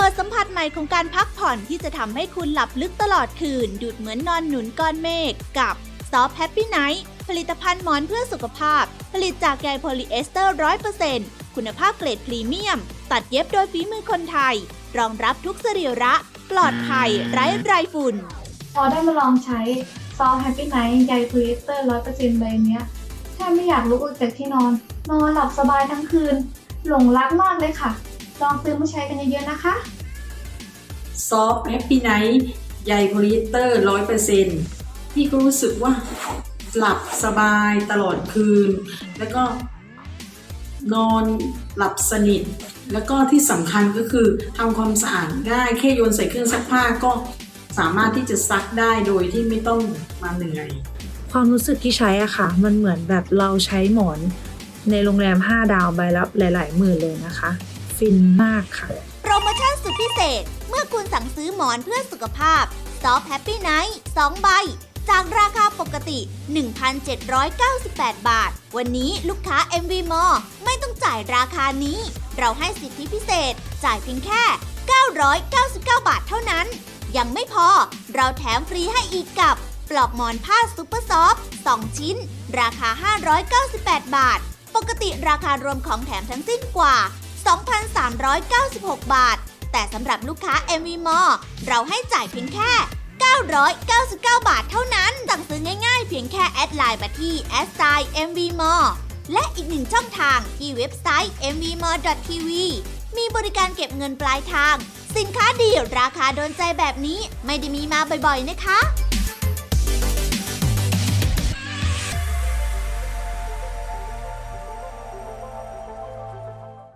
เปิดสัมผัสใหม่ของการพักผ่อนที่จะทำให้คุณหลับลึกตลอดคืน ดูดเหมือนนอนหนุนก้อนเมฆกับ Soft Happy Night ผลิตภัณฑ์หมอนเพื่อสุขภาพ ผลิตจากใยโพลีเอสเตอร์100%คุณภาพเกรดพรีเมียม ตัดเย็บโดยฝีมือคนไทย รองรับทุกสรีระ ปลอดภัย ไร้ไรฝุ่น พอได้มาลองใช้ซอฟแฮปปี้ไนท์ใยพลีเอสเตอร์ร้อยเปอร์เซ็นต์ใบเนี้ยแทบไม่อยากลุกออกจากที่นอน นอนหลับสบายทั้งคืน หลงรักมากเลยค่ะ ลองซื้อมาใช้กันเยอะๆนะคะซอฟแฮปปี้ไนท์ใยโพลีเอสเตอร์ร้อยเปอร์เซ็นต์พี่ก็รู้สึกว่าหลับสบายตลอดคืน แล้วก็นอนหลับสนิท แล้วก็ที่สำคัญก็คือทำความสะอาดได้แค่โยนใส่เครื่องซักผ้าก็สามารถที่จะซักได้โดยที่ไม่ต้องมาเหนื่อย ความรู้สึกที่ใช้อะค่ะ มันเหมือนแบบเราใช้หมอนในโรงแรม 5 ดาวใบละหลาย ๆ หมื่นเลยนะคะ ฟินมากค่ะ โปรโมชั่นสุดพิเศษ เมื่อคุณสั่งซื้อหมอนเพื่อสุขภาพ Soft Happy Night 2ใบ จากราคาปกติ 1,798 บาท วันนี้ลูกค้า MV m a l l ไม่ต้องจ่ายราคานี้ เราให้สิทธิพิเศษ จ่ายเพียงแค่ 999 บาทเท่านั้น ยังไม่พอ เราแถมฟรีให้อีกกับ ปลอกหมอนผ้าซูเปอร์ซอฟ2ชิ้น ราคา 598 บาท ปกติราคารวมของแถมทั้งสิ้นกว่า 396 บาท แต่สำหรับลูกค้า MV m a l l เราให้จ่ายเพียงแค่ 999 บาทเท่านั้น สั่งซื้อง่ายๆ เพียงแค่แอดไลน์มาที่ a s i MV m a l l และอีกหนึ่งช่องทางที่เว็บไซต์ mvmall.tv มีบริการเก็บเงินปลายทาง สินค้าดีราคาโดนใจแบบนี้ไม่ได้มีมาบ่อยๆนะคะ